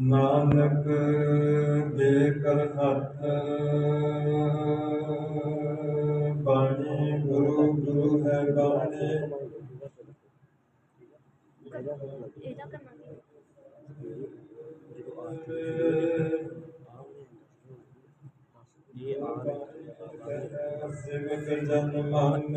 ਨਾਨਕ ਦੇ ਕਰ ਹੱਥ ਬਾਣੀ ਗੁਰੂ ਗੁਰੂ ਹੈ ਬਾਣੀ। ਇਹਦਾ ਕਰਨਾ ਕੀ ਸਿਵਕ ਜਨ ਮਨ।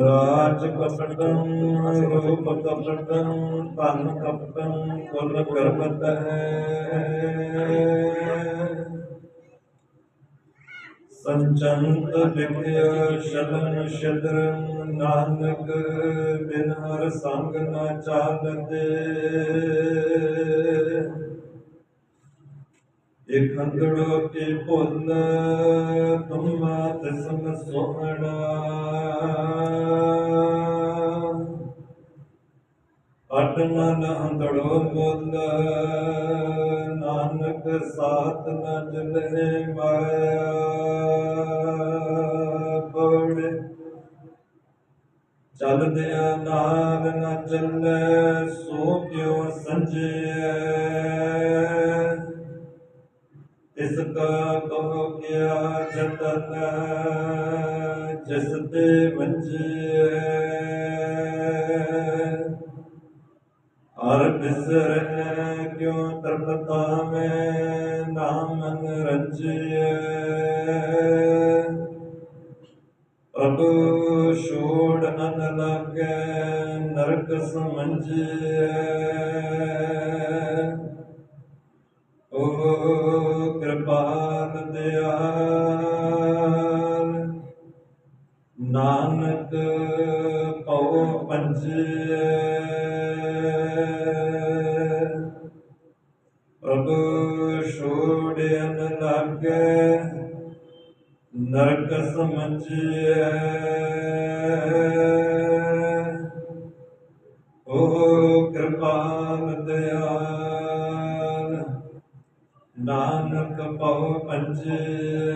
ਰਾਜ ਕਪਟੰ ਰੂਪ ਕਪਟੰ ਧਨ ਕਪਟੰ ਕੁਲ ਕਰਮਤ ਹੈ। ਸੰਚੰਤ ਵਿਖਿਆ ਸ਼ਬਨ ਸ਼ਦਰੰ, ਨਾਨਕ ਬਿਨ ਹਰ ਸੰਗ ਨਾ ਚਾਲਤੇ ਇਕ ਕੇ ਭੁੱਲ ਤੁਮਾ ਤਿਸਮ ਸੋਹਣਾ ਅਟ ਮਨ ਅੰਦੜੋ ਨਾਨਕ ਸਾਥ ਨ ਜਲੇ ਮਾਇਆ ਪੜੇ ਚਲਦਿਆਂ ਨਾਲ ਨ ਚੱਲੇ ਸੋ ਕਿਉ ਸੰਜੇ ਇਸ ਕਾ ਕਹੋ ਕਿਆ ਜਤਨ ਜਿਸ ਤੇ ਵੰਜਿਐ ਹਰ ਬਿਸਰੈ ਕਿਉ ਤਰਪਤਾ ਮੈਂ ਨਾਮ ਮਨ ਰਚਿਐ ਪ੍ਰਭੂ ਛੋੜ ਅਨ ਲਾਗੈ ਨਰਕ ਸਮਝਿਐ ਓ ਪ੍ਰਭੂ ਛੋੜਿਆਨ ਲਾਗੈ ਨਰਕ ਸਮਝਿਐ। ਓ ਕਿਰਪਾਲ ਦਿਆਲ ਨਾਨਕ ਪਉ ਪੰਜਿਐ।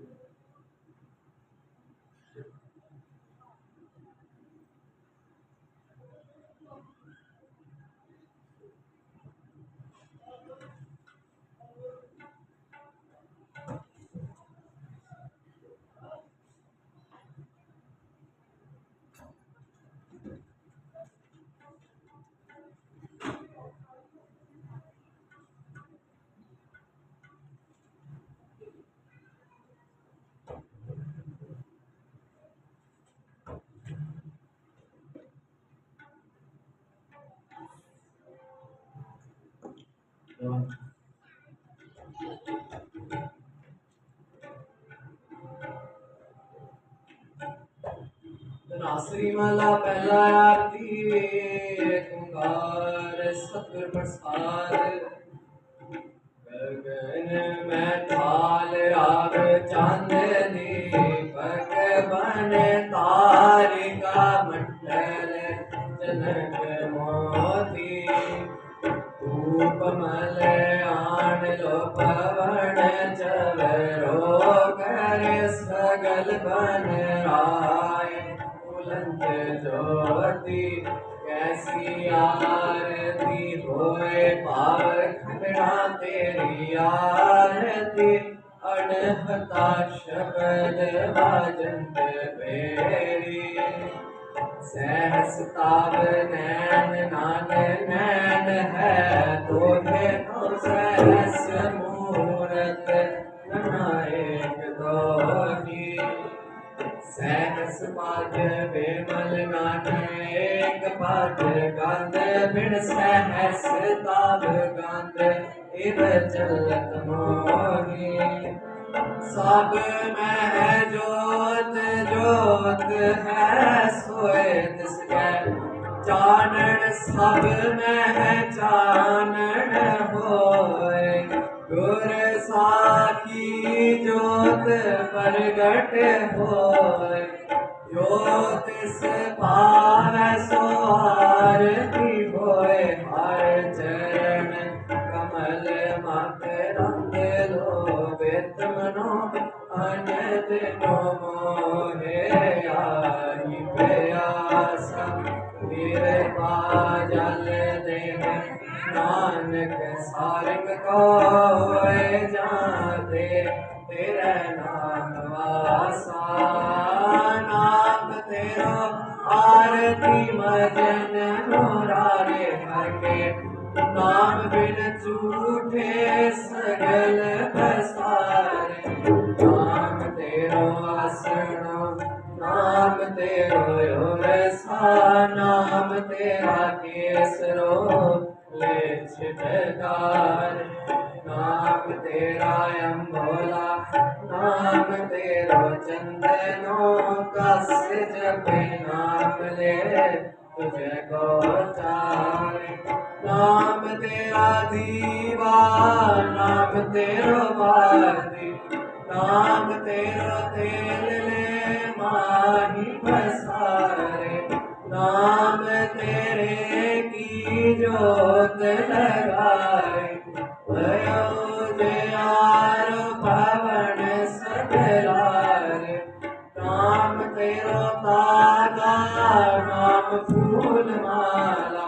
ناصری مالا پہلا آتی ستر پرساد پرسار گگن میں تھال راگ چاندنی پک بن تارکا منڈل جنک ರೂಪಮಲೆ ಪವನ ಚವರೋ ಕರೆ ಸಗಲ ಬನ بلند جوتی کیسی آرتی ہوئے پاکھڑا تیری آرتی سہستاب نین نان نین ہے تو سہس مورت ایک دو ہی سہس پاج بیمل نان ایک پاج گند بن سہستاب گند اب چلت موہی سب میں ہے جوت جوت ہے سوئے دس کے۔ چانڑ سب میں ہے چانڑ ہوئے۔ گر ساکی جوت پرگٹ ہوئے۔ جوت اس پاوے سوار کی ہوئے۔ ہر جے منت نمو ہے آئی پیاسا میرے پا جل دے نانک سارنگ کو جانتے تیرے نام واسا، نام تیرا آرتی مجن مرارے کے، نام بن جھوٹے سگل نام تیرا دیوان نام تیرو بادی نام تیرو تیل لے ماہی بسارے نام تیرے کی جوت لگائے نام تیرو تاگا نام پھول مالا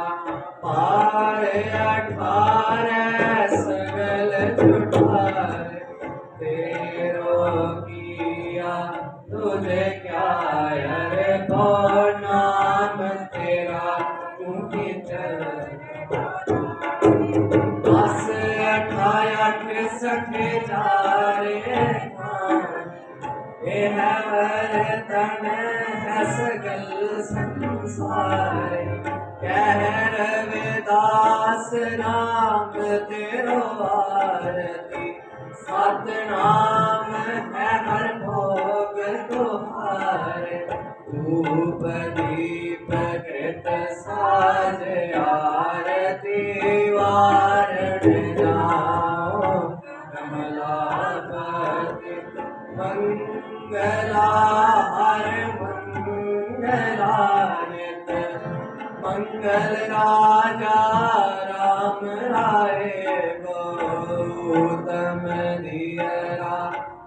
تن ہس گل سنسار داس رام تیروارتی ست نام ہے ہر بھوگ تہار دھوپ دیپ کرت ساج آرتی وارن منگلا منگل راجا رام رائے گوتم دیرا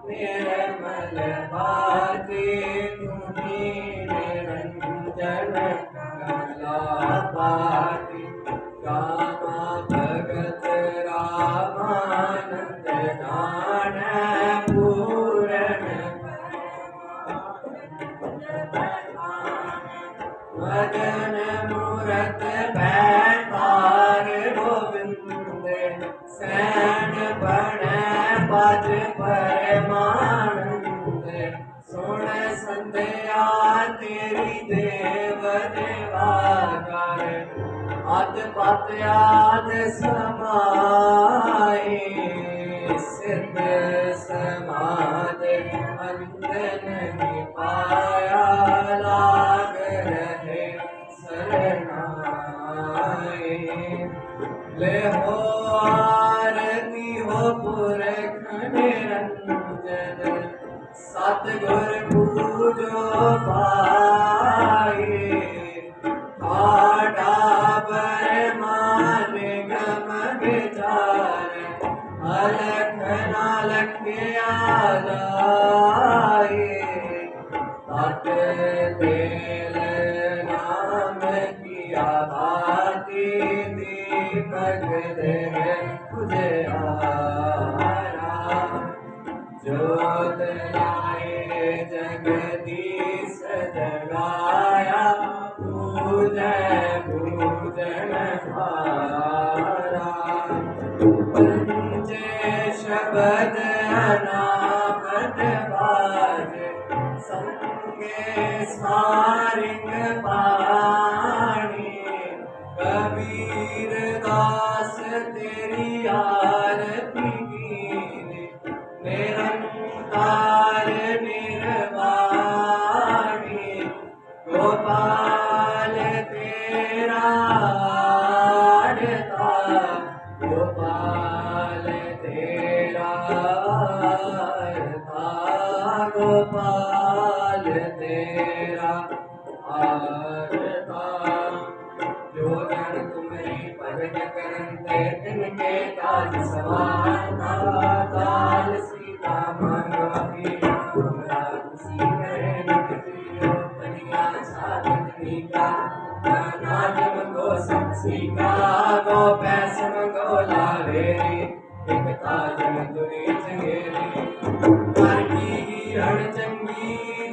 نرمل باتے تمہیں نرنجن کلا پاتے ਦੇਵ ਦੇਵਾ ਕਰ ਅਦ ਪਤ ਆਦ ਸਮਾਈ ਸਿੱਧ ਸਮਾਦ ਅੰਤ ਨਹੀਂ ਪਾਇਆ ਲਾਗ ਰਹੇ ਸਰਨਾਈ ਲੈ ਹੋ ਆਰਤੀ ਹੋ ਪੁਰਖ ਨਿਰੰਜਨ ਸਤਿਗੁਰ ਪੂਜੋ ਪਾਏ نام کی آبادی دیپک دے تجھے جوت لائے جگدیش جگایا پوجے پوجے میں ہارا پنجے شبد انامت سارنگ پار گوپال تیرا آرتا۔ جو جن تمہیں پرج کرتے دن کے تاج سوار تھا۔ سیتا منوی رات سی کرے نکلی دنیا سادت نیتا ناجم کو سب سیکھا گو پیسم کو لاویری۔ ایک تاجم دنی چنگیری۔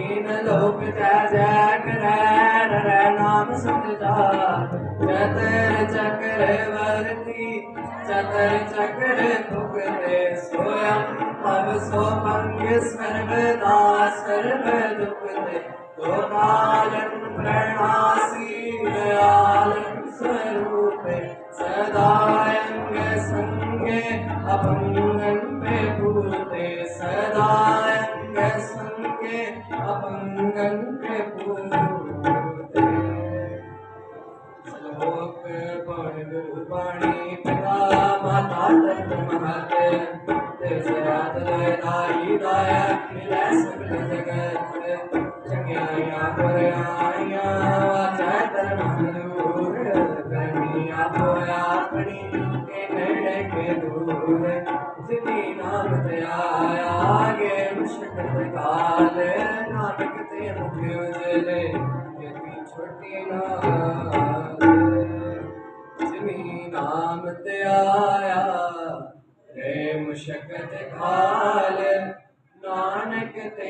تین لوک جے جے کرے رے نام سمجھا چتر چکر ورتی چتر چکر بھگتے سویم پب سو منگ سربدا سرب دکھتے دو کالن پرناسی دیالن سروپے سدائنگ سنگے اپنگن پہ بھولتے سدائیں نام تے آیا رے مشقت کھال نانک کے